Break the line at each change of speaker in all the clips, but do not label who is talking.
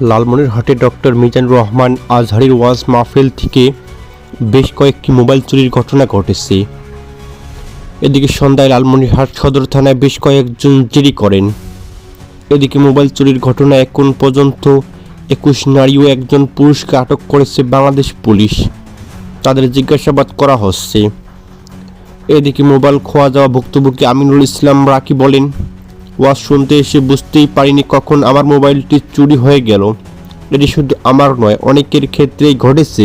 লালমনিরহাটে doctor Mizanur Rahman আজহারির ওয়াজ মাহফিল থেকে বেশ কয়েকটি মোবাইল চুরির ঘটনা ঘটেছে। এদিকে সন্ধ্যায় লালমনিরহাট সদর থানায় বেশ কয়েকজন জিডি করেন। এদিকে মোবাইল চুরির ঘটনা এখন পর্যন্ত একুশ নারী ও একজন পুরুষকে আটক করেছে বাংলাদেশ পুলিশ। তাদের জিজ্ঞাসাবাদ করা হচ্ছে। এদিকে মোবাইল খোয়া যাওয়া ভুক্তভোগী আমিনুল ইসলাম রাকি বলেন ওয়াজ শুনতে এসে বুঝতেই পারিনি কখন আমার মোবাইলটি চুরি হয়ে গেল। এটি শুধু আমার নয়, অনেকের ক্ষেত্রেই ঘটেছে।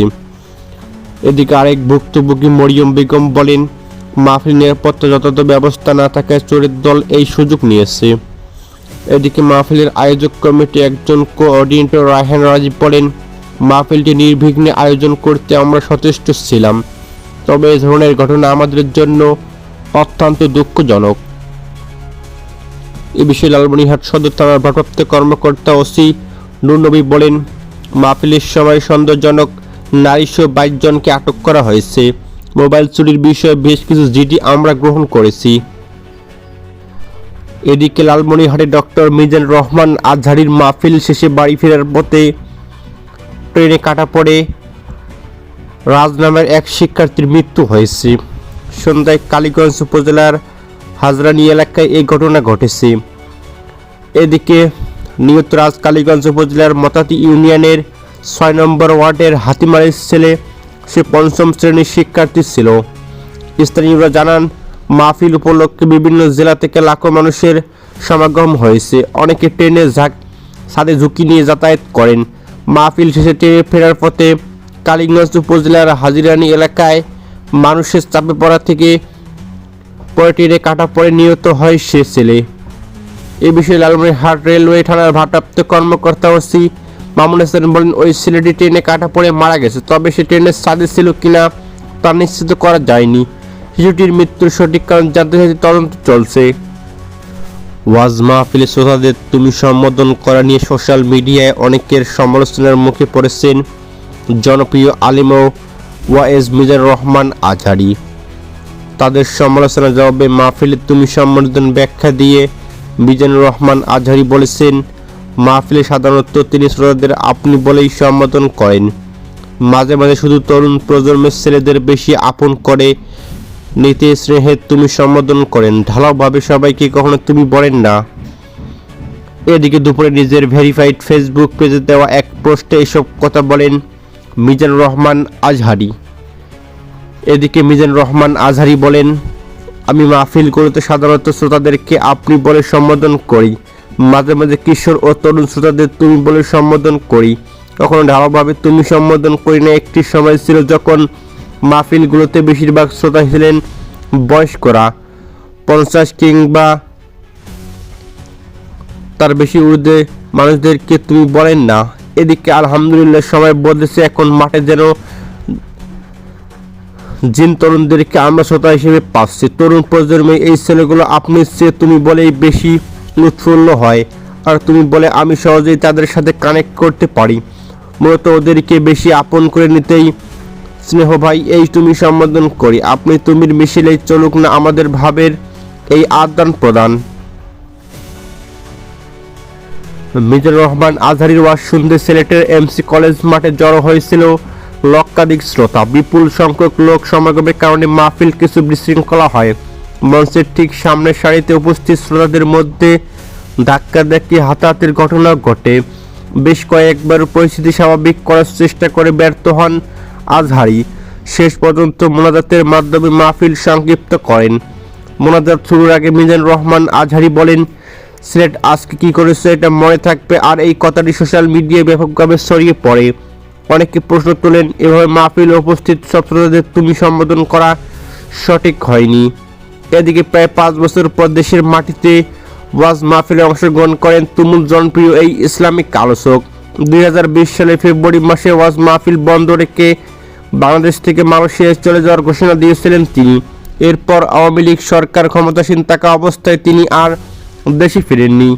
এদিকে আরেক ভুক্তভোগী মরিয়ম বেগম বলেন, মাহফিল নিরাপত্তা যথাযথ ব্যবস্থা না থাকায় চোরের দল এই সুযোগ নিয়েছে। এদিকে মাহফিলের আয়োজক কমিটি একজন কোঅর্ডিনেটর রায়হান রাজীব বলেন, মাহফিলটি নির্বিঘ্নে আয়োজন করতে আমরা সচেষ্ট ছিলাম। তবে এ ধরনের ঘটনা আমাদের জন্য অত্যন্ত দুঃখজনক। এ বিষয়ে লালমনিরহাট সদর থানার ভারপ্রাপ্ত কর্মকর্তা ওসি নুরনবী বলেন, মাহফিলের সময় সন্দেহজনক নারীসহ বাইশ জনকে আটক করা হয়েছে। মোবাইল চুরির বিষয়ে বেশ কিছু জিডি আমরা গ্রহণ করেছি। এদিকে লালমনিরহাটে ডক্টর মিজান রহমান আজহারির মাহফিল শেষে বাড়ি ফেরার পথে ট্রেনে কাটা পড়ে রাজ নামের এক শিক্ষার্থীর মৃত্যু হয়েছে। সন্ধ্যায় কালীগঞ্জ উপজেলার হাজরানি এলাকায় এই ঘটনা ঘটেছে। এদিকে নিয়ত রাজ কালীগঞ্জ উপজেলার মতাতি ইউনিয়নের ছয় নম্বর ওয়ার্ডের হাতিমারির ছেলে, সে পঞ্চম শ্রেণির শিক্ষার্থী ছিল। স্থানীয়রা জানান, মাহফিল উপলক্ষে বিভিন্ন জেলা থেকে লাখো মানুষের সমাগম হয়েছে। অনেকে ট্রেনে ঝাঁক সাথে ঝুঁকি নিয়ে যাতায়াত করেন। মাহফিল শেষে ট্রেনে ফেরার পথে কালীগঞ্জ উপজেলার হাজিরানি এলাকায় মানুষের চাপে পড়া থেকে পরে ট্রেনে কাটা পরে নিহত হয় সে ছেলে। এ বিষয়ে লালমনিরহাট রেলওয়ে থানার ভারপ্রাপ্ত কর্মকর্তা ওসি মামুন হাসান বলেন, ওই ছেলেটি ট্রেনে কাটা পড়ে মারা গেছে, তবে সে ট্রেনের সাথে ছিল কিনা তা নিশ্চিত করা যায়নি। শিশুটির মৃত্যুর সঠিক কারণ জানতে চাইতে তদন্ত চলছে। ওয়াজ মাহফিলে শ্রোতাদের তুমি সম্বোধন করা নিয়ে সোশ্যাল মিডিয়ায় অনেকের সমালোচনার মুখে পড়েছেন জনপ্রিয় আলিম ও ওয়াএজ মিজানুর রহমান আজহারি। তাদের সমালোচনার জবাবে মাহফিলে তুমি সম্বোধন ব্যাখ্যা দিয়ে মিজানুর রহমান আজহারি বলেছেন, মাহফিলে সাধারণত তিনি শ্রোতাদের আপনি বলেই সম্বোধন করেন। মাঝে মাঝে শুধু তরুণ প্রজন্মের ছেলেদের বেশি আপন করে নিতে স্নেহে তুমি সম্বোধন করেন। ঢালাওভাবে সবাইকে কখনো তুমি বলেন না। এদিকে দুপুরে নিজের ভেরিফাইড ফেসবুক পেজে দেওয়া এক পোস্টে এসব কথা বলেন মিজানুর রহমান আজহারি। এদিকে মিজান রহমান আজহারি বলেন, আমি মাহফিলগুলোতে সাধারণত শ্রোতাদেরকে আপনি বলে সম্বোধন করি। মাঝে মাঝে কিশোর ও তরুণ শ্রোতাদের তুমি বলে সম্বোধন করি। কখনো ঢালাভাবে তুমি সম্বোধন করি না। একটি সময় ছিল যখন মাহফিলগুলোতে বেশিরভাগ শ্রোতা ছিলেন বয়স্করা। পঞ্চাশ কিংবা তার বেশি ঊর্ধ্বে মানুষদেরকে তুমি বলেন না। এদিকে আলহামদুলিল্লাহ সময় বদলেছে। এখন মাঠে যেন জিন তরুণদেরকে আমরা শ্রোতা হিসেবে পাচ্ছি। তরুণ প্রজন্মে এই ছেলেগুলো আপনি চেয়ে তুমি বলেই বেশি উৎফুল্ল হয়, আর তুমি বলে আমি সহজেই তাদের সাথে কানেক্ট করতে পারি। মূলত ওদেরকে বেশি আপন করে নিতেই, স্নেহ ভাই, এই তুমি সম্বোধন করি। আপনি তুমির মিছিলেই চলুক না আমাদের ভাবের এই আদান প্রদান। মিজানুর রহমান আজহারির ওয়াজ শুনতে সিলেটের এমসি কলেজ মাঠে জড়ো হয়েছিল। লক্ষাধিক শ্রোতা। বিপুল সংখ্যক লোক সমাগমের কারণে মাহফিল কিছু বিশৃঙ্খলা হয়। মঞ্চের ঠিক সামনের সারিতে উপস্থিত শ্রোতাদের মধ্যে ধাক্কাধাক্কি হাতাহাতির ঘটনা ঘটে। বেশ কয়েকবার পরিস্থিতি স্বাভাবিক করার চেষ্টা করে ব্যর্থ হন আজহারি। শেষ পর্যন্ত মোনাজাতের মাধ্যমে মাহফিল সংক্ষিপ্ত করেন। মোনাজাত শুরুর আগে মিজানুর রহমান আজহারি বলেন, সিলেট আজকে কি করেছে এটা মনে থাকবে। আর এই কথাটি সোশ্যাল মিডিয়ায় ব্যাপকভাবে ছড়িয়ে পড়ে। অনেকে প্রশ্ন তোলেন, এভাবে মাহফিল উপস্থিত সব শ্রোতাদের তুমি সম্বোধন করা সঠিক হয়নি? এদিকে প্রায় পাঁচ বছর পর দেশের মাটিতে ওয়াজ মাহফিলে অংশগ্রহণ করেন তুমুল জনপ্রিয় এই ইসলামিক আলোচক। দুই সালে ফেব্রুয়ারি মাসে ওয়াজ মাহফিল বন্ধ রেখে বাংলাদেশ থেকে মালয়েশিয়ায় চলে যাওয়ার ঘোষণা দিয়েছিলেন তিনি। এরপর আওয়ামী লীগ সরকার ক্ষমতাসীন থাকা অবস্থায় তিনি আর দেশে ফিরেননি।